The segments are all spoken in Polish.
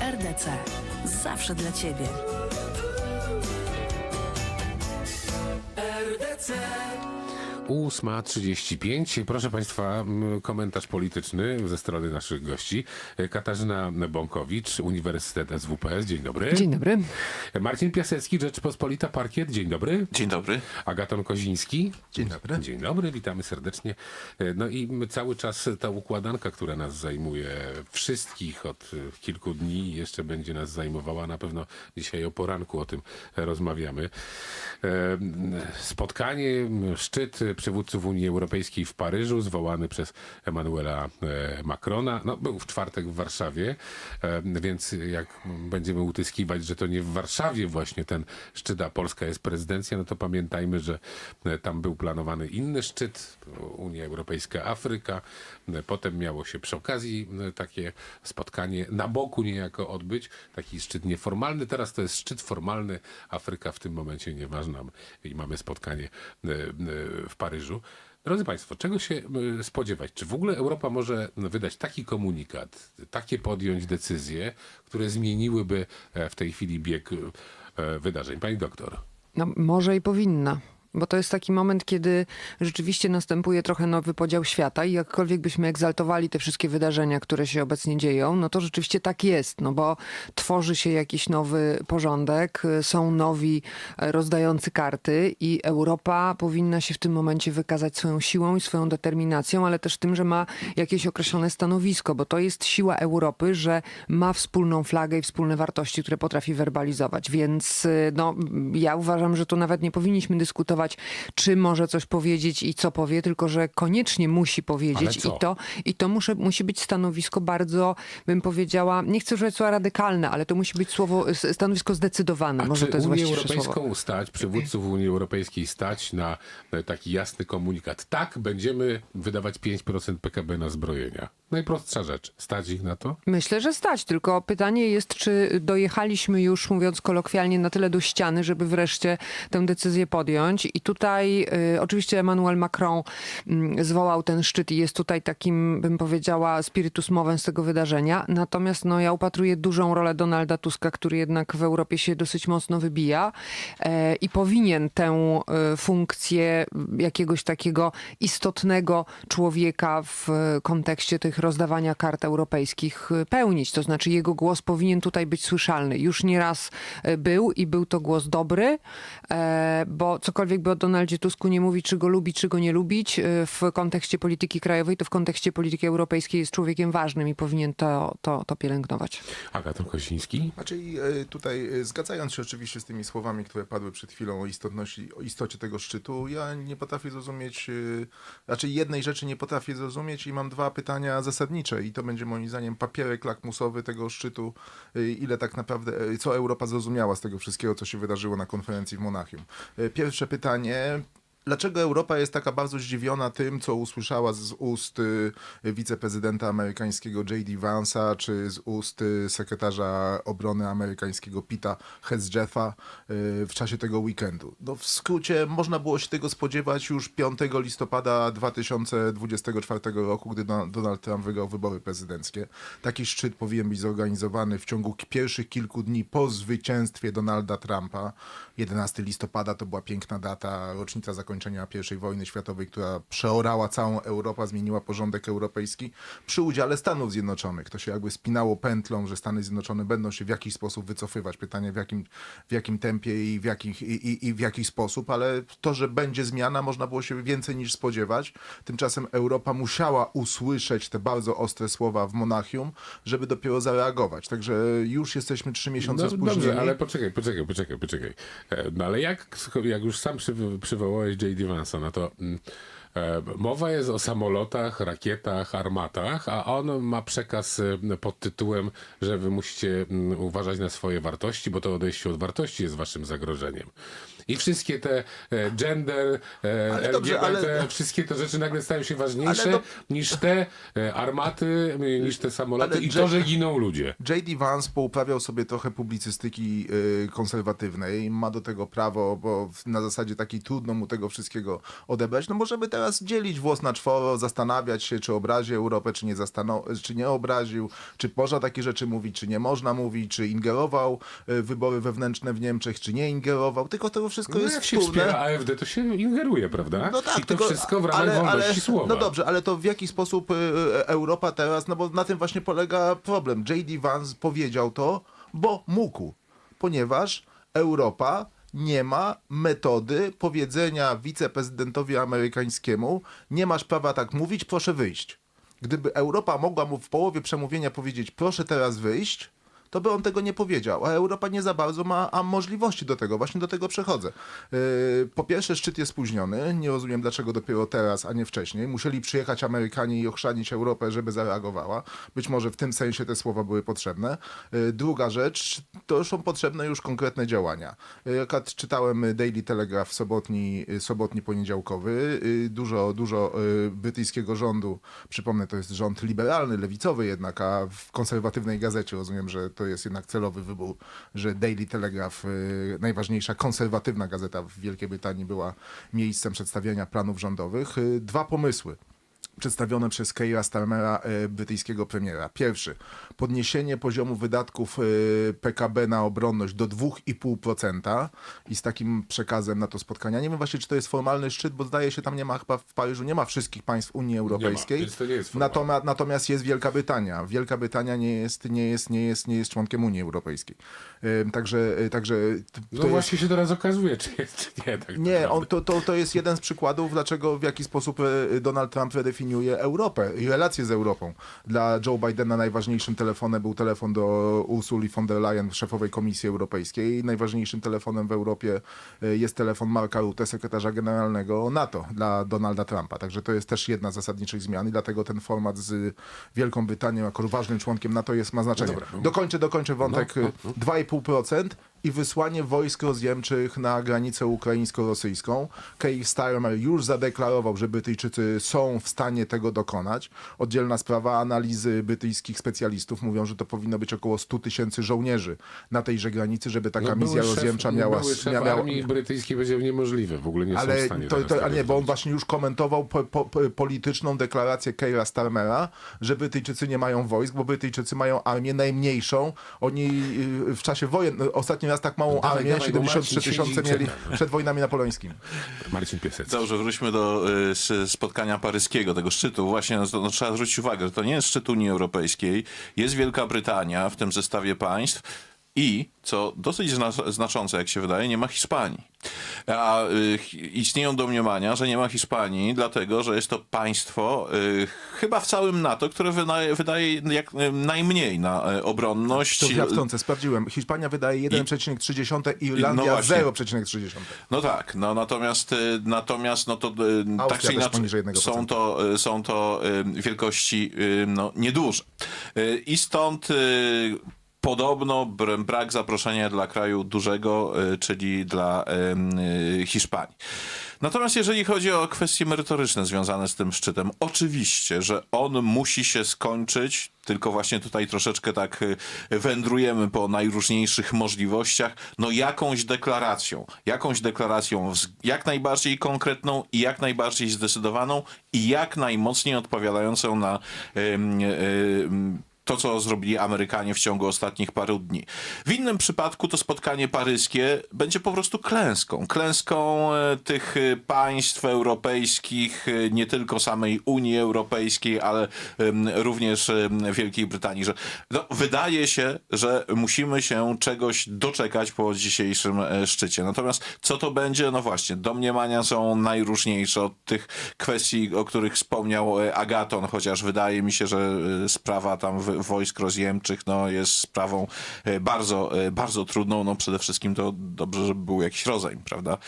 RDC. Zawsze dla Ciebie. Ósma 35. Proszę Państwa, komentarz polityczny ze strony naszych gości. Katarzyna Bąkowicz, Uniwersytet SWPS. Dzień dobry. Dzień dobry. Marcin Piasecki, Rzeczpospolita Parkiet. Dzień dobry. Dzień dobry. Agaton Koziński. Dzień dobry. Dzień dobry, witamy serdecznie. E, No i cały czas ta układanka, która nas zajmuje wszystkich od e, kilku dni, jeszcze będzie nas zajmowała. Na pewno dzisiaj o poranku o tym rozmawiamy. E, Spotkanie, szczyt przywódców Unii Europejskiej w Paryżu, zwołany przez Emmanuela e, Macrona. No, był w czwartek w Warszawie, e, więc jak będziemy utyskiwać, że to nie w Warszawie właśnie ten szczyt, a Polska jest prezydencja, no to pamiętajmy, że e, tam był planowany inny szczyt, Unia Europejska, Afryka. Potem miało się przy okazji takie spotkanie na boku niejako odbyć, taki szczyt nieformalny. Teraz to jest szczyt formalny. Afryka w tym momencie nieważna i mamy spotkanie w Paryżu. Drodzy Państwo, czego się e, spodziewać? Czy w ogóle Europa może wydać taki komunikat, takie podjąć decyzje, które zmieniłyby e, w tej chwili bieg e, wydarzeń? Pani doktor. No, może i powinna. Bo to jest taki moment, kiedy rzeczywiście następuje trochę nowy podział świata i jakkolwiek byśmy egzaltowali te wszystkie wydarzenia, które się obecnie dzieją, no to rzeczywiście tak jest, no bo tworzy się jakiś nowy porządek, są nowi e, rozdający karty i Europa powinna się w tym momencie wykazać swoją siłą i swoją determinacją, ale też tym, że ma jakieś określone stanowisko, bo to jest siła Europy, że ma wspólną flagę i wspólne wartości, które potrafi werbalizować. Więc y, no, ja uważam, że tu nawet nie powinniśmy dyskutować, czy może coś powiedzieć i co powie, tylko że koniecznie musi powiedzieć i to, i to muszę, musi być stanowisko bardzo, bym powiedziała, nie chcę używać słowa radykalne, ale to musi być słowo, stanowisko zdecydowane. A może czy to jest Unię Europejską słowo. stać, przywódców Unii Europejskiej stać na e, taki jasny komunikat? Tak, będziemy wydawać 5% PKB na zbrojenia. Najprostsza rzecz. Stać ich na to? Myślę, że stać, tylko pytanie jest, czy dojechaliśmy już, mówiąc kolokwialnie, na tyle do ściany, żeby wreszcie tę decyzję podjąć. I tutaj y, oczywiście Emmanuel Macron mm, zwołał ten szczyt i jest tutaj takim, bym powiedziała, spiritus movens tego wydarzenia. Natomiast no, ja upatruję dużą rolę Donalda Tuska, który jednak w Europie się dosyć mocno wybija e, i powinien tę e, funkcję jakiegoś takiego istotnego człowieka w kontekście tych rozdawania kart europejskich e, pełnić. To znaczy jego głos powinien tutaj być słyszalny. Już nieraz był i był to głos dobry, e, bo cokolwiek by o Donaldzie Tusku nie mówić, czy go lubić, czy go nie lubić, e, w kontekście polityki krajowej, to w kontekście polityki europejskiej jest człowiekiem ważnym i powinien to, to, to pielęgnować. Agaton Kosiński? Znaczy e, tutaj e, zgadzając się oczywiście z tymi słowami, które padły przed chwilą o istotności, o istocie tego szczytu, ja nie potrafię zrozumieć, znaczy jednej rzeczy nie potrafię zrozumieć i mam dwa pytania zasadnicze i to będzie moim zdaniem papierek lakmusowy tego szczytu, ile tak naprawdę, co Europa zrozumiała z tego wszystkiego, co się wydarzyło na konferencji w Monachium. Pierwsze pytanie, pytanie Dlaczego Europa jest taka bardzo zdziwiona tym, co usłyszała z ust y, wiceprezydenta amerykańskiego J.D. Vance'a, czy z ust y, sekretarza obrony amerykańskiego Pita Hezjeffa y, w czasie tego weekendu? No w skrócie można było się tego spodziewać już 5 listopada 2024 roku, gdy Don- Donald Trump wygrał wybory prezydenckie. Taki szczyt powinien być zorganizowany w ciągu pierwszych kilku dni po zwycięstwie Donalda Trumpa. 11 listopada to była piękna data, rocznica zakończenia I wojny światowej, która przeorała całą Europę, zmieniła porządek europejski przy udziale Stanów Zjednoczonych. To się jakby spinało pętlą, że Stany Zjednoczone będą się w jakiś sposób wycofywać. Pytanie w jakim, w jakim tempie i w, jakich, i, i, i w jaki sposób, ale to, że będzie zmiana, można było się więcej niż spodziewać. Tymczasem Europa musiała usłyszeć te bardzo ostre słowa w Monachium, żeby dopiero zareagować. Także już jesteśmy trzy miesiące No, spóźnieni. dobrze, ale poczekaj, poczekaj, poczekaj, poczekaj. E, No ale jak, jak już sam przywo- przywołałeś J.D. Vance'a, no to mm, e, mowa jest o samolotach, rakietach, armatach, a on ma przekaz e, pod tytułem, że wy musicie mm, uważać na swoje wartości, bo to odejście od wartości jest waszym zagrożeniem. I wszystkie te e, gender, e, Ale LGBT, dobrze, ale- wszystkie te rzeczy nagle stają się ważniejsze Ale niż te e, armaty, e, niż te samoloty Ale i to, że giną ludzie. J.D. Vance pouprawiał sobie trochę publicystyki y, konserwatywnej, ma do tego prawo, bo w- na zasadzie takiej trudno mu tego wszystkiego odebrać. No możemy teraz dzielić włos na czworo, zastanawiać się, czy obraził Europę, czy nie, zastano- czy nie obraził, czy można takie rzeczy mówić, czy nie można mówić, czy ingerował y, w wybory wewnętrzne w Niemczech, czy nie ingerował, tylko to wszystko No jest jak się wspiera AfD, to się ingeruje, prawda? No tak, I to tylko- wszystko w ramach wolności słowa. No dobrze, ale to w jaki sposób y, y, Europa teraz, no bo na tym właśnie polega problem. J.D. Vance powiedział to, bo mógł, ponieważ Europa nie ma metody powiedzenia wiceprezydentowi amerykańskiemu, nie masz prawa tak mówić, proszę wyjść. Gdyby Europa mogła mu w połowie przemówienia powiedzieć, proszę teraz wyjść, to by on tego nie powiedział, a Europa nie za bardzo ma a możliwości do tego. Właśnie do tego przechodzę. Yy, po pierwsze, szczyt jest spóźniony. Nie rozumiem, dlaczego dopiero teraz, a nie wcześniej. Musieli przyjechać Amerykanie i ochrzanić Europę, żeby zareagowała. Być może w tym sensie te słowa były potrzebne. Yy, druga rzecz, to są potrzebne już konkretne działania. Yy, akurat czytałem Daily Telegraph sobotni, sobotni poniedziałkowy. Dużo, dużo brytyjskiego rządu, przypomnę, to jest rząd liberalny, lewicowy jednak, a w konserwatywnej gazecie rozumiem, że to jest jednak celowy wybór, że Daily Telegraph, y, najważniejsza konserwatywna gazeta w Wielkiej Brytanii, była miejscem przedstawiania planów rządowych. Y, Dwa pomysły przedstawione przez Keira Starmera, e, brytyjskiego premiera. Pierwszy, podniesienie poziomu wydatków e, PKB na obronność do 2,5% i z takim przekazem na to spotkania. Nie wiem właśnie, czy to jest formalny szczyt, bo zdaje się, tam nie ma chyba w Paryżu, nie ma wszystkich państw Unii Europejskiej. więc to nie jest formalne. natomiast, natomiast jest Wielka Brytania. Wielka Brytania nie jest, nie jest, nie jest, nie jest członkiem Unii Europejskiej. Także, e, także t- No to jest... właśnie się teraz okazuje, czy jest, czy nie. Tak Nie, on, to, to, to jest jeden z przykładów, dlaczego w jaki sposób Donald Trump redefiniuje Europę i relacje z Europą. Dla Joe Bidena najważniejszym telefonem był telefon do Ursuli von der Leyen, szefowej Komisji Europejskiej. Najważniejszym telefonem w Europie e, jest telefon Marka Rutte, sekretarza generalnego NATO dla Donalda Trumpa. Także to jest też jedna z zasadniczych zmian i dlatego ten format z Wielką Brytanią jako ważnym członkiem NATO jest, ma znaczenie. dobra, no. Dokończę, dokończę wątek. No, no, 2,5% i wysłanie wojsk rozjemczych na granicę ukraińsko-rosyjską. Keir Starmer już zadeklarował, że Brytyjczycy są w stanie tego dokonać. Oddzielna sprawa analizy brytyjskich specjalistów mówią, że to powinno być około 100 tysięcy żołnierzy na tejże granicy, żeby taka No, misja szef- rozjemcza miała... Były szef miała armii brytyjskiej będzie niemożliwe, w ogóle nie są w ale stanie to, to, a nie, bo on właśnie już komentował po, po, po, polityczną deklarację Keira Starmera, że Brytyjczycy nie mają wojsk, bo Brytyjczycy mają armię najmniejszą. Oni y, w czasie wojen, no, ostatni raz tak małą No dawaj, armię, dawaj, bo 73 Marcin siedzi tysiące mieli czeka, przed wojnami napoleońskimi. Marcin Piasecki. Dobrze, wróćmy do y, spotkania paryskiego, tego szczytu. Właśnie no, to, no, trzeba zwrócić uwagę, że to nie jest szczyt Unii Europejskiej, jest Wielka Brytania w tym zestawie państw i, co dosyć zna znaczące, jak się wydaje, nie ma Hiszpanii. A y, istnieją domniemania, że nie ma Hiszpanii, dlatego, że jest to państwo y, chyba w całym NATO, które wydaje, wydaje jak y, najmniej na obronność. To ja wtrącę, sprawdziłem. Hiszpania wydaje 1,3, Irlandia no właśnie. 0,3. No tak, no natomiast natomiast no to y, tak Austria czy inaczej poniżej 1%. są to są to wielkości no nieduże. I stąd podobno br- brak zaproszenia dla kraju dużego, y, czyli dla y, Hiszpanii. Natomiast jeżeli chodzi o kwestie merytoryczne związane z tym szczytem, oczywiście, że on musi się skończyć, tylko właśnie tutaj troszeczkę tak y, wędrujemy po najróżniejszych możliwościach, no jakąś deklaracją, jakąś deklaracją jak najbardziej konkretną i jak najbardziej zdecydowaną i jak najmocniej odpowiadającą na to, co zrobili Amerykanie w ciągu ostatnich paru dni. W innym przypadku to spotkanie paryskie będzie po prostu klęską. Klęską e, tych e, państw europejskich, e, nie tylko samej Unii Europejskiej, ale również Wielkiej Brytanii. Że, no, wydaje się, że musimy się czegoś doczekać po dzisiejszym szczycie. Natomiast co to będzie? No właśnie, domniemania są najróżniejsze od tych kwestii, o których wspomniał Agaton, chociaż wydaje mi się, że sprawa tam wy- wojsk rozjemczych no, jest sprawą e, bardzo, e, bardzo trudną. No, przede wszystkim to dobrze, żeby był jakiś rozejm, prawda?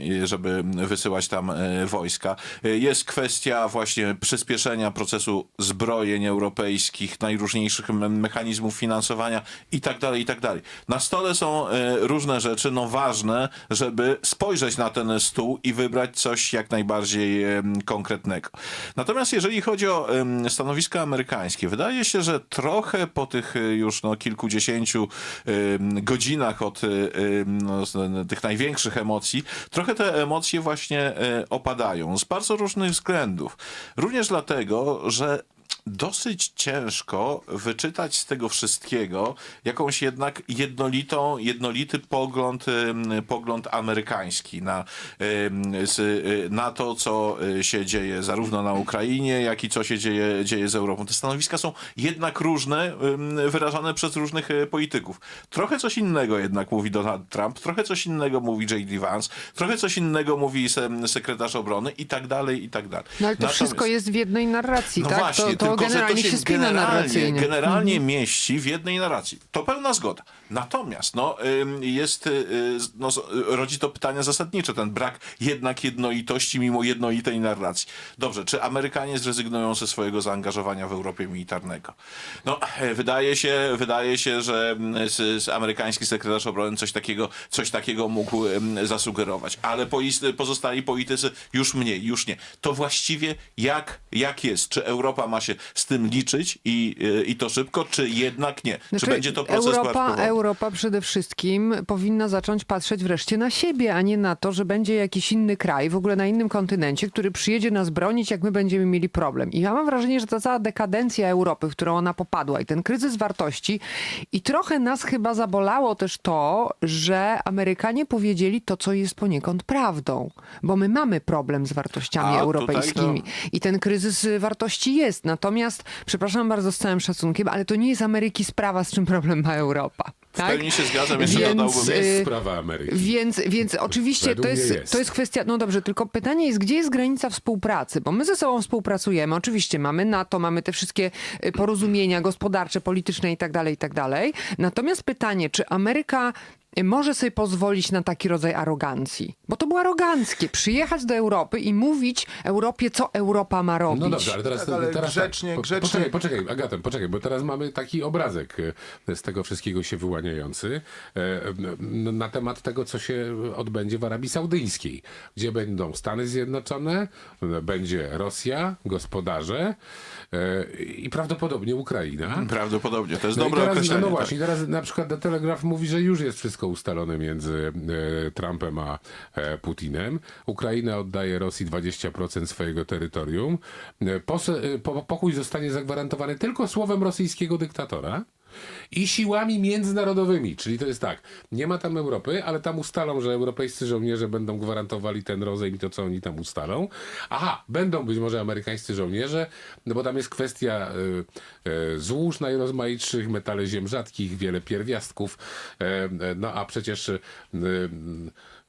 I Żeby wysyłać tam e, wojska. E, Jest kwestia właśnie przyspieszenia procesu zbrojeń europejskich, najróżniejszych me- mechanizmów finansowania i tak dalej, i tak dalej. Na stole są e, różne rzeczy, no ważne, żeby spojrzeć na ten stół i wybrać coś jak najbardziej konkretnego. Natomiast jeżeli chodzi o stanowiska amerykańskie, wydaje się, że trochę po tych e, już no, kilkudziesięciu godzinach od em, no, tych największych emocji, trochę te emocje właśnie e, opadają z bardzo różnych względów. Również dlatego, że dosyć ciężko wyczytać z tego wszystkiego jakąś jednak jednolitą, jednolity pogląd, pogląd amerykański na, y, na to, co y, się dzieje zarówno na Ukrainie, jak i co się dzieje, dzieje z Europą. Te stanowiska są jednak różne, wyrażane przez różnych e, polityków. Trochę coś innego jednak mówi Donald Trump, trochę coś innego mówi J.D. Vance, trochę coś innego mówi se- sekretarz obrony i tak dalej, i tak dalej. No ale to Natomiast- wszystko jest w jednej narracji, no tak? właśnie, to, to tylko generalnie to się, spina generalnie, narracyjnie. generalnie Mhm. mieści w jednej narracji. To pełna zgoda. Natomiast no, jest, y, no, z- rodzi to pytania zasadnicze, ten brak jednak jednolitości mimo jednolitej narracji. Dobrze, czy Amerykanie zrezygnują ze swojego zaangażowania w Europie militarnego? No, wydaje się, wydaje się że z, z amerykański sekretarz obrony coś takiego, coś takiego mógł zasugerować, ale pozostali politycy już mniej, już nie. To właściwie jak, jak jest? Czy Europa ma się z tym liczyć i, i to szybko, czy jednak nie? czy Znaczy, będzie to proces Europa, bardzo? Europa przede wszystkim powinna zacząć patrzeć wreszcie na siebie, a nie na to, że będzie jakiś inny kraj, w ogóle na innym kontynencie, który przyjedzie nas bronić, jak my będziemy mieli problem. I ja mam wrażenie, że ta cała dekadencja Europy, w którą ona popadła i ten kryzys wartości i trochę nas chyba zabolało też to, że Amerykanie powiedzieli to, co jest poniekąd prawdą. Bo my mamy problem z wartościami A, europejskimi. to- I ten kryzys wartości jest. Natomiast, przepraszam bardzo z całym szacunkiem, ale to nie jest Ameryki sprawa, z czym problem ma Europa. W pełni się zgadzam, jeszcze Więc, dodałbym. To jest y, sprawa Ameryki. Więc, więc oczywiście Według to jest, jest. to jest kwestia, no dobrze, tylko pytanie jest, gdzie jest granica współpracy? Bo my ze sobą współpracujemy, oczywiście mamy NATO, mamy te wszystkie y, porozumienia gospodarcze, polityczne i tak dalej, i tak dalej. Natomiast pytanie, czy Ameryka y, może sobie pozwolić na taki rodzaj arogancji? Bo to było aroganckie, przyjechać do Europy i mówić Europie, co Europa ma robić. No dobrze, ale teraz, Tak, ale teraz grzecznie- tak. Po- grzecznie- Poczekaj, poczekaj, Agatem, poczekaj, bo teraz mamy taki obrazek e, z tego wszystkiego się wyłaniający n- na temat tego, co się odbędzie w Arabii Saudyjskiej, gdzie będą Stany Zjednoczone, będzie Rosja, gospodarze i prawdopodobnie Ukraina. Prawdopodobnie, to jest No dobre teraz, określenie. No tak. właśnie, teraz na przykład The Telegraph mówi, że już jest wszystko ustalone między e, Trumpem a e, Putinem. Ukraina oddaje Rosji 20% swojego terytorium. E, pokój zostanie zagwarantowany tylko słowem rosyjskiego dyktatora. I siłami międzynarodowymi, czyli to jest tak, nie ma tam Europy, ale tam ustalą, że europejscy żołnierze będą gwarantowali ten rozejm i to, co oni tam ustalą. Aha, będą być może amerykańscy żołnierze, no bo tam jest kwestia y, y, złóż najrozmaitszych, metale ziem rzadkich, wiele pierwiastków, y, no a przecież y,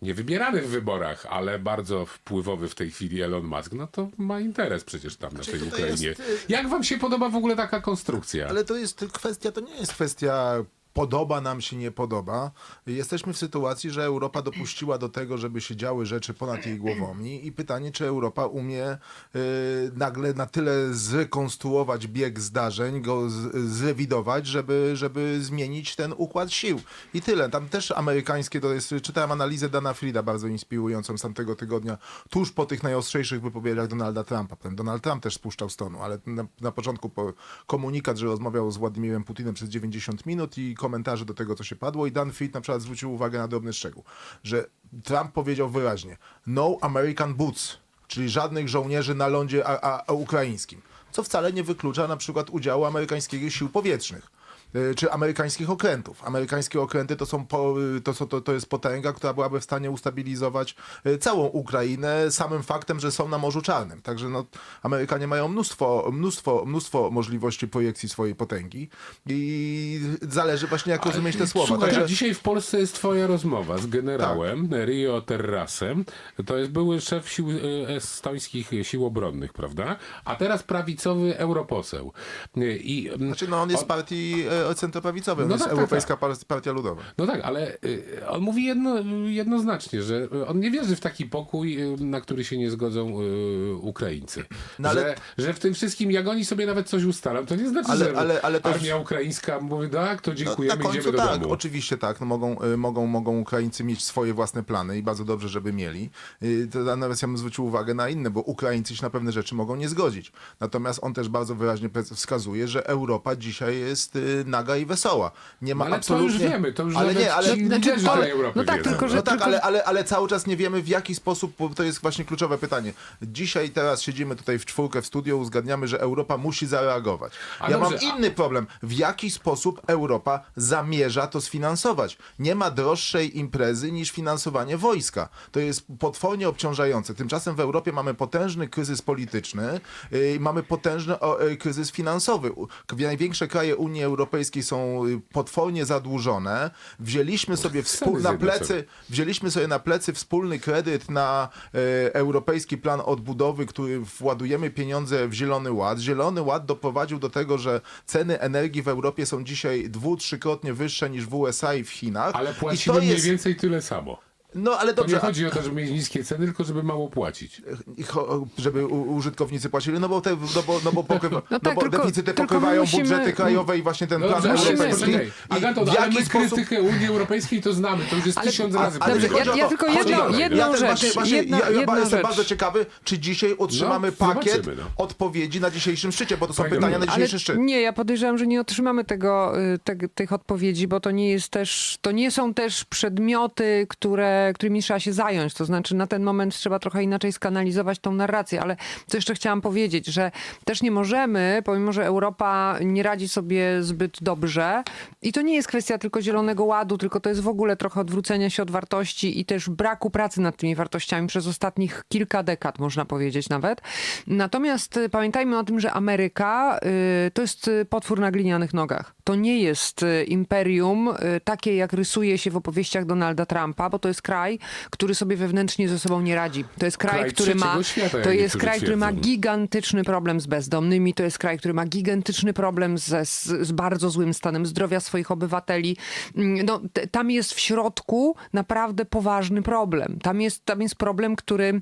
y, niewybierany w wyborach, ale bardzo wpływowy w tej chwili Elon Musk, no to ma interes przecież tam na tej tutaj Ukrainie. jest, y, Jak wam się podoba w ogóle taka konstrukcja? Ale to jest kwestia, to nie jest kwestia podoba nam się, nie podoba. Jesteśmy w sytuacji, że Europa dopuściła do tego, żeby się działy rzeczy ponad jej głowami i pytanie, czy Europa umie y, nagle na tyle zrekonstruować bieg zdarzeń, go zrewidować, żeby, żeby zmienić ten układ sił. I tyle. Tam też amerykańskie, to jest, czytałem analizę Dana Frida, bardzo inspirującą z tamtego tygodnia, tuż po tych najostrzejszych wypowiedziach Donalda Trumpa. Potem Donald Trump też spuszczał z tonu, ale na, na początku po, komunikat, że rozmawiał z Władimirem Putinem przez 90 minut i komentarze do tego, co się padło i Dan Fried na przykład zwrócił uwagę na drobny szczegół, że Trump powiedział wyraźnie no American boots, czyli żadnych żołnierzy na lądzie a, a, a ukraińskim, co wcale nie wyklucza na przykład udziału amerykańskich sił powietrznych. Y, czy amerykańskich okrętów. Amerykańskie okręty to, są po, y, to, to, to jest potęga, która byłaby w stanie ustabilizować y, całą Ukrainę samym faktem, że są na Morzu Czarnym. Także no, Amerykanie mają mnóstwo, mnóstwo, mnóstwo możliwości projekcji swojej potęgi i zależy właśnie jak rozumieć te słowa. Słuchaj, Także, dzisiaj w Polsce jest twoja rozmowa z generałem Tak. Rio Terrasem. To jest były szef sił e, estońskich sił obronnych, prawda? A teraz prawicowy europoseł. E, I, mm, znaczy, no, on jest z partii centroprawicowej, on No jest tak, tak, Europejska Par- Partia Ludowa. No tak, ale y, on mówi jedno, jednoznacznie, że on nie wierzy w taki pokój, y, na który się nie zgodzą y, Ukraińcy. No ale- że, że w tym wszystkim, jak oni sobie nawet coś ustalą, to nie znaczy, Ale- że ale- ale armia ukraińska mówi, tak, to No, dziękujemy, końcu idziemy do tak, domu. oczywiście tak. No, mogą, y, mogą, mogą Ukraińcy mieć swoje własne plany i bardzo dobrze, żeby mieli. Y, To nawet ja bym zwrócił uwagę na inne, bo Ukraińcy się na pewne rzeczy mogą nie zgodzić. Natomiast on też bardzo wyraźnie wskazuje, że Europa dzisiaj jest y, naga i wesoła. Nie ma No, ale to absolutnie... już wiemy, to już ale nie, ale, ci Znaczy, liderzy ale- Europy no tak, wiedzą. tylko, że- no tak, tylko- ale, ale, ale cały czas nie wiemy w jaki sposób, bo to jest właśnie kluczowe pytanie. Dzisiaj teraz siedzimy tutaj w czwórkę w studio, uzgadniamy, że Europa musi zareagować. A ja dobrze, mam a- inny problem. W jaki sposób Europa zamierza to sfinansować? Nie ma droższej imprezy niż finansowanie wojska. To jest potwornie obciążające. Tymczasem w Europie mamy potężny kryzys polityczny yy, i mamy potężny o, yy, kryzys finansowy. U- Największe kraje Unii Europejskiej są yy, potwornie zadłużone. Wzięliśmy sobie współ, na plecy wzięliśmy sobie na plecy wspólny kredyt na e, Europejski Plan Odbudowy, który władujemy pieniądze w Zielony Ład. Zielony Ład doprowadził do tego, że ceny energii w Europie są dzisiaj dwu, trzykrotnie wyższe niż w USA i w Chinach. Ale I płacimy to mniej jest, więcej tyle samo. No ale To nie dobrze, chodzi o to, żeby mieć niskie ceny, tylko żeby mało płacić. i cho- żeby u, użytkownicy płacili, no bo, te, no bo, no bo, pokrywa, no tak, bo tylko- deficyty tylko pokrywają musimy- budżety krajowe i właśnie ten No plan dobrze, ale europejski. poczekaj. I Agato, w ale jaki my sposób krytykę Unii Europejskiej to znamy, to już jest Ale- tysiąc a- razy ale powiedziane. ja- ja tylko Chodzi jedną- o to. jedną ja też rzecz, Właśnie, właśnie, jedna- ja, ja jedna jestem rzecz. bardzo ciekawy, czy dzisiaj otrzymamy No, pakiet zobaczymy, no. odpowiedzi na dzisiejszym szczycie, bo to są Panie pytania na dzisiejszy szczyt. nie, ja podejrzewam, że nie otrzymamy tego, y, te, tych odpowiedzi, bo to nie jest też, to nie są też przedmioty, które, którymi trzeba się zająć. To znaczy na ten moment trzeba trochę inaczej skanalizować tą narrację, ale co jeszcze chciałam powiedzieć, że też nie możemy, pomimo, że Europa nie radzi sobie zbyt dobrze i to nie jest kwestia tylko Zielonego Ładu, tylko to jest w ogóle trochę odwrócenia się od wartości i też braku pracy nad tymi wartościami przez ostatnich kilka dekad, można powiedzieć nawet. Natomiast y, pamiętajmy o tym, że Ameryka y, to jest y, potwór na glinianych nogach. To nie jest y, imperium takie, jak rysuje się w opowieściach Donalda Trumpa, bo to jest kraj, który sobie wewnętrznie ze sobą nie radzi. To jest kraj, Kraj który ma, świata, to jest kraj, który ma gigantyczny problem z bezdomnymi, to jest kraj, który ma gigantyczny problem ze, z, z bardzo złym stanem zdrowia swoich obywateli. Mm, No, tam jest w środku naprawdę poważny problem. Tam jest, tam jest problem, który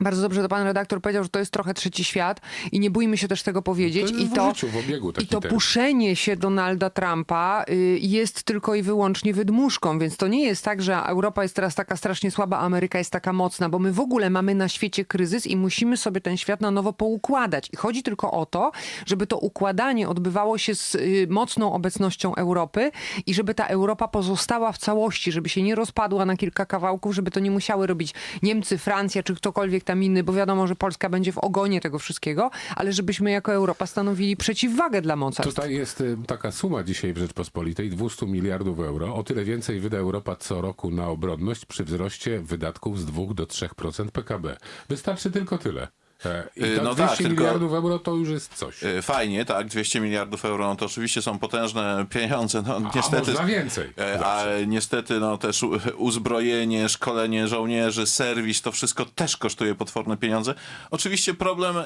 bardzo dobrze to pan redaktor powiedział, że to jest trochę trzeci świat i nie bójmy się też tego powiedzieć. To jest I to, życiu, I to puszenie się Donalda Trumpa y, jest tylko i wyłącznie wydmuszką, więc to nie jest tak, że Europa jest teraz taka strasznie słaba, a Ameryka jest taka mocna, bo my w ogóle mamy na świecie kryzys i musimy sobie ten świat na nowo poukładać. I chodzi tylko o to, żeby to układanie odbywało się z y, mocną obecnością Europy i żeby ta Europa pozostała w całości, żeby się nie rozpadła na kilka kawałków, żeby to nie musiały robić Niemcy, Francja czy ktokolwiek tam inny, bo wiadomo, że Polska będzie w ogonie tego wszystkiego, ale żebyśmy jako Europa stanowili przeciwwagę dla mocarstw. Tutaj jest y, taka suma dzisiaj w Rzeczpospolitej 200 miliardów euro. O tyle więcej wyda Europa co roku na obronność przy wzroście wydatków z 2 do 3% PKB. Wystarczy tylko tyle. I Y, to no 200 tak, tylko- miliardów euro to już jest coś. Y, Fajnie, tak, 200 miliardów euro, no to oczywiście są potężne pieniądze, no A niestety... można więcej. Zawsze. Ale niestety no, też uzbrojenie, szkolenie żołnierzy, serwis, to wszystko też kosztuje potworne pieniądze. Oczywiście problem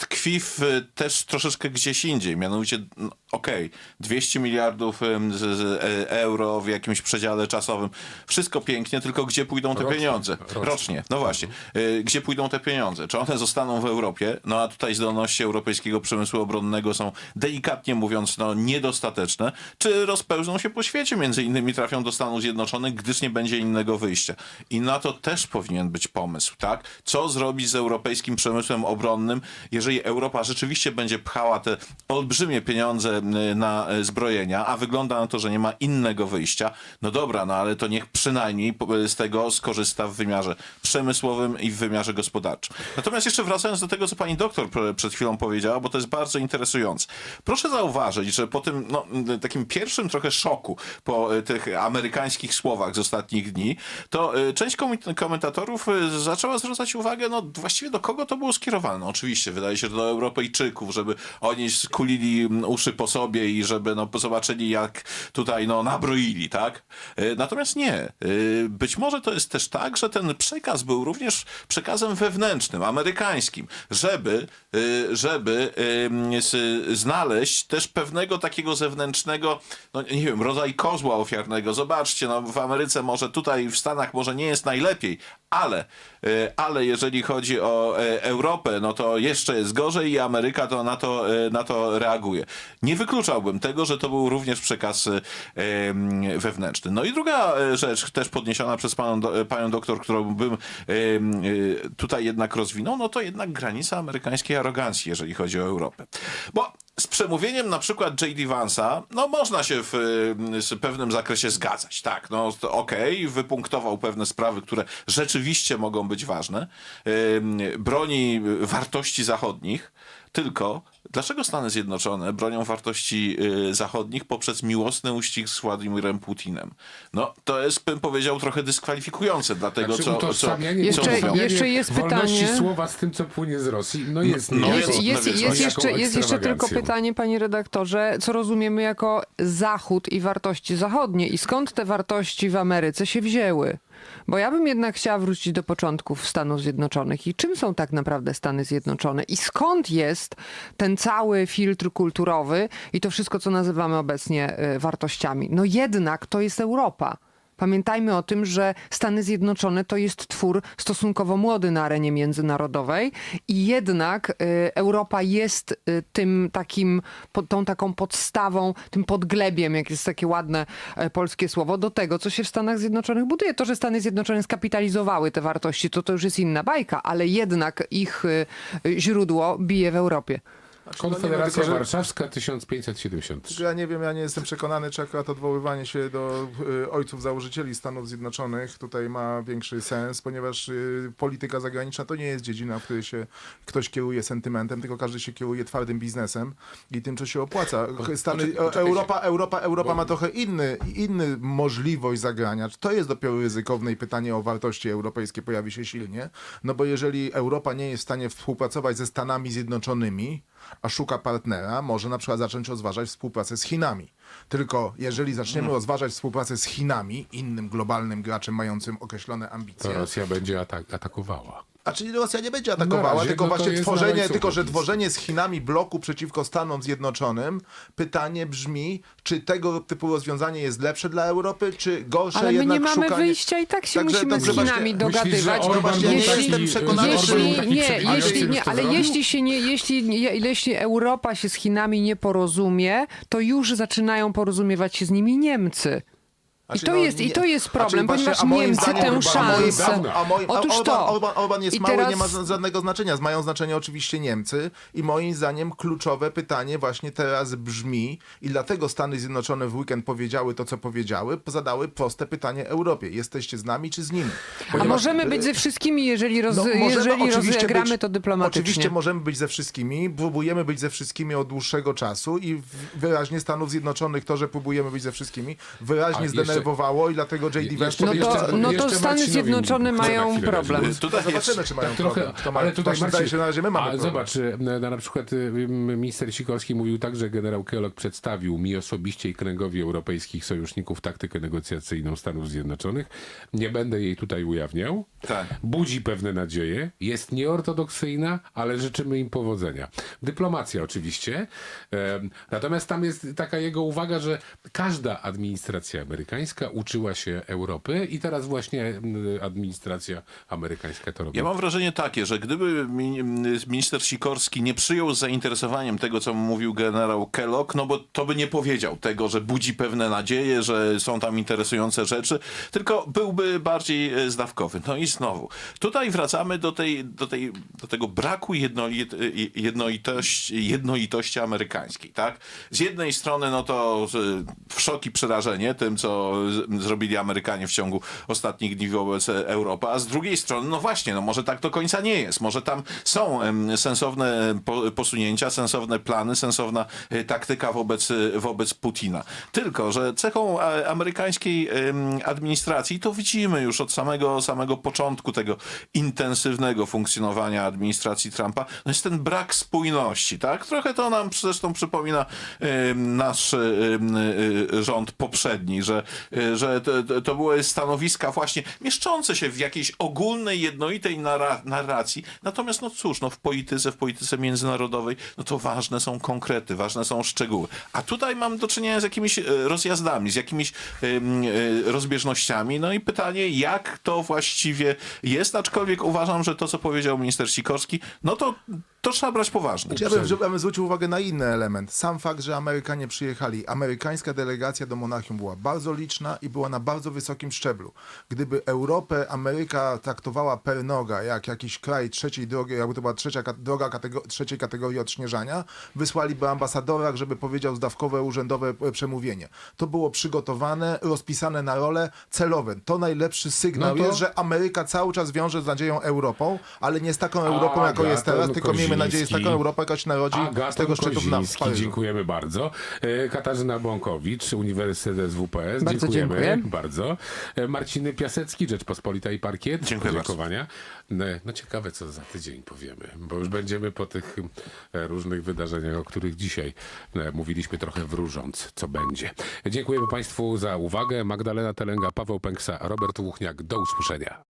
tkwi w, e, też troszeczkę gdzieś indziej. Mianowicie, no, okej, 200 miliardów z, z, e, euro w jakimś przedziale czasowym. Wszystko pięknie, tylko gdzie pójdą te Rocznie, pieniądze? rocznie. Rocznie, no właśnie. E, Gdzie pójdą te pieniądze? Czy one zostaną w Europie? No a tutaj zdolności europejskiego przemysłu obronnego są delikatnie mówiąc no, niedostateczne. Czy rozpełzną się po świecie? Między innymi trafią do Stanów Zjednoczonych, gdyż nie będzie innego wyjścia. I na to też powinien być pomysł, tak? Co zrobić z europejskim przemysłem obronnym, jeżeli jeżeli Europa rzeczywiście będzie pchała te olbrzymie pieniądze na y, zbrojenia, a wygląda na to, że nie ma innego wyjścia, no dobra, no ale to niech przynajmniej z tego skorzysta w wymiarze przemysłowym i w wymiarze gospodarczym. Natomiast jeszcze wracając do tego, co pani doktor przed chwilą powiedziała, bo to jest bardzo interesujące. Proszę zauważyć, że po tym no, takim pierwszym trochę szoku po y, tych amerykańskich słowach z ostatnich dni, to y, część komentatorów zaczęła zwracać uwagę, no właściwie do kogo to było skierowane. No, oczywiście, wydaje się, że do Europejczyków, żeby oni skulili m, uszy po sobie i żeby no, zobaczyli, jak tutaj no, nabroili, tak? Y, Natomiast nie. Y, Być może to jest też tak, że ten przekaz był również przekazem wewnętrznym, amerykańskim, żeby, y, żeby znaleźć też pewnego takiego zewnętrznego, no nie wiem, rodzaj kozła ofiarnego. Zobaczcie, no w Ameryce może tutaj, w Stanach może nie jest najlepiej, ale, ale jeżeli chodzi o e, Europę, no to jeszcze jest gorzej i Ameryka to na to, e, na to reaguje. Nie wykluczałbym tego, że to był również przekaz e, wewnętrzny. No i druga e, rzecz, też podniesiona przez panią, panią doktor, którą bym tutaj jednak rozwinął, no to jednak granica amerykańskiej arogancji, jeżeli chodzi o Europę. Bo z przemówieniem na przykład J.D. Vance'a, no można się w em, z pewnym zakresie zgadzać. Tak, no okej, wypunktował pewne sprawy, które rzeczywiście mogą być ważne. Broni wartości zachodnich, tylko dlaczego Stany Zjednoczone bronią wartości y, zachodnich poprzez miłosny uścisk z Władimirem Putinem? No to jest, bym powiedział, trochę dyskwalifikujące dla tego, Znaczy, co, co, Jeszcze- co utożsamianie jeszcze jest pytanie- słowa z tym, co płynie z Rosji, no jest No, niejako- Jest, no jest, więc jest, właśnie jeszcze, jest jeszcze tylko pytanie, panie redaktorze, co rozumiemy jako Zachód i wartości zachodnie i skąd te wartości w Ameryce się wzięły? Bo ja bym jednak chciała wrócić do początków Stanów Zjednoczonych i czym są tak naprawdę Stany Zjednoczone i skąd jest ten cały filtr kulturowy i to wszystko, co nazywamy obecnie y, wartościami. No jednak to jest Europa. Pamiętajmy o tym, że Stany Zjednoczone to jest twór stosunkowo młody na arenie międzynarodowej i jednak y, Europa jest y, tym takim, tą taką podstawą, tym podglebiem, jak jest takie ładne e, polskie słowo, do tego, co się w Stanach Zjednoczonych buduje. To, że Stany Zjednoczone skapitalizowały te wartości, to to już jest inna bajka, ale jednak ich y, źródło bije w Europie. Znaczy, no Konfederacja tylko, że- Warszawska 1573. Ja nie wiem, ja nie jestem przekonany, czy akurat odwoływanie się do y, ojców założycieli Stanów Zjednoczonych tutaj ma większy sens, ponieważ y, polityka zagraniczna to nie jest dziedzina, w której się ktoś kieruje sentymentem, tylko każdy się kieruje twardym biznesem i tym, co się opłaca. Stany, poczekaj- poczekajcie. Europa, Europa, Europa ma trochę inny, inny możliwość zagrania. To jest dopiero ryzykowne i pytanie o wartości europejskie pojawi się silnie, no bo jeżeli Europa nie jest w stanie współpracować ze Stanami Zjednoczonymi, a szuka partnera, może na przykład zacząć rozważać współpracę z Chinami. Tylko jeżeli zaczniemy rozważać współpracę z Chinami, innym globalnym graczem mającym określone To ambicje, Rosja będzie atak, atakowała. A czyli Rosja nie będzie atakowała, razie, tylko no to właśnie jest na tworzenie, łańcuchu tylko że tworzenie z Chinami bloku przeciwko Stanom Zjednoczonym, pytanie brzmi, czy tego typu rozwiązanie jest lepsze dla Europy, czy gorsze Ale my jednak nie mamy szukanie... wyjścia i tak się Także musimy dobrze, z Chinami właśnie- dogadywać. Myślisz, że Orban Jeśli- był jeśli- taki, przekonany, Orban był Jeśli, taki nie, przekonany, jeśli, że nie, to ale zrobił? jeśli się nie, jeśli, nie- jeśli Europa się z Chinami nie porozumie, to już zaczynają porozumiewać się z nimi Niemcy. I Znaczy, to, no, jest, I nie- to jest problem, znaczy, ponieważ a Niemcy zdaniem- tę a moim- szansę. A moim, Otóż a Orban, to. Orban, Orban jest I mały, teraz- nie ma żadnego znaczenia. Mają znaczenie oczywiście Niemcy i moim zdaniem kluczowe pytanie właśnie teraz brzmi i dlatego Stany Zjednoczone w weekend powiedziały to, co powiedziały, zadały proste pytanie Europie. Jesteście z nami czy z nimi? A Ponieważ- możemy być ze wszystkimi, jeżeli, roz, No, jeżeli rozegramy być- to dyplomatycznie. Oczywiście możemy być ze wszystkimi, próbujemy być ze wszystkimi od dłuższego czasu i wyraźnie Stanów Zjednoczonych to, że próbujemy być ze wszystkimi, wyraźnie A jeszcze- zdenerwowało i dlatego J.D. Jeszcze- Vance No to, no to jeszcze Stany Marcinowi Zjednoczone mają chwilę problem. głos. Tutaj Zobaczymy, czy mają trochę, problem. Ma, ale tutaj właśnie zdaje się, na razie my mamy a, problem. zobacz, e, na, na przykład e, minister Sikorski mówił tak, że generał Kellogg przedstawił mi osobiście i kręgowi europejskich sojuszników taktykę negocjacyjną Stanów Zjednoczonych. Nie będę jej tutaj ujawniał. Tak. Budzi pewne nadzieje, jest nieortodoksyjna, ale życzymy im powodzenia. Dyplomacja oczywiście. Em, Natomiast tam jest taka jego uwaga, że każda administracja amerykańska amerykańska uczyła się Europy i teraz właśnie mm, administracja amerykańska to robi. Ja mam wrażenie takie, że gdyby mi- minister Sikorski nie przyjął z zainteresowaniem tego, co mówił generał Kellogg, no bo to by nie powiedział tego, że budzi pewne nadzieje, że są tam interesujące rzeczy, tylko byłby bardziej e, zdawkowy. No i znowu, tutaj wracamy do, tej, do, tej, do tego braku jednolit, jednolitości, jednolitości amerykańskiej, tak? Z jednej strony, no to w szok i przerażenie tym, co zrobili Amerykanie w ciągu ostatnich dni wobec e, Europy, a z drugiej strony, no właśnie, no może tak do końca nie jest. Może tam są sensowne po, posunięcia, sensowne plany, sensowna e, taktyka wobec, e, wobec Putina. Tylko, że cechą amerykańskiej administracji, to widzimy już od samego, samego początku tego intensywnego funkcjonowania administracji Trumpa, no jest ten brak spójności, tak? Trochę to nam zresztą przypomina nasz rząd poprzedni, że, że to, to- były stanowiska właśnie mieszczące się w jakiejś ogólnej, jednolitej narra- narracji. Natomiast, no cóż, no w polityce, w polityce międzynarodowej, no to ważne są konkrety, ważne są szczegóły. A tutaj mam do czynienia z jakimiś e, rozjazdami, z jakimiś e, rozbieżnościami. No i pytanie, jak to właściwie jest, aczkolwiek uważam, że to, co powiedział minister Sikorski, no to, to trzeba brać poważnie. Ja bym, żebym zwrócił uwagę na inny element. Sam fakt, że Amerykanie przyjechali, amerykańska delegacja do Monachium była bardzo liczna i była na bardzo wysokim szczeblu. Gdyby Europę Ameryka traktowała per noga, jak jakiś kraj trzeciej drogi, jakby to była trzecia droga katego- trzeciej kategorii odśnieżania, wysłaliby ambasadora, żeby powiedział zdawkowe, urzędowe e, przemówienie. To było przygotowane, rozpisane na role celowe. To najlepszy sygnał No to- jest, że Ameryka cały czas wiąże z nadzieją Europą, ale nie z taką Europą, jaką jest teraz, tylko miejmy nadzieję z taką Koziński. Europą, jaka się narodzi z Agaton tego szczytu w Koziński, dziękujemy bardzo. E, Katarzyna Bąkowicz, Uniwersytet SWPS, Bardzo dziękujemy dziękuję. bardzo. E, Marciny Piasecki, Rzeczpospolita i Parkiet, Dziękuję podziękowania. No, no ciekawe, co za tydzień powiemy, bo już będziemy po tych e, różnych wydarzeniach, o których dzisiaj e, mówiliśmy trochę wróżąc, co będzie. Dziękujemy Państwu za uwagę. Magdalena Telenga, Paweł Pęksa, Robert Łuchniak. Do usłyszenia.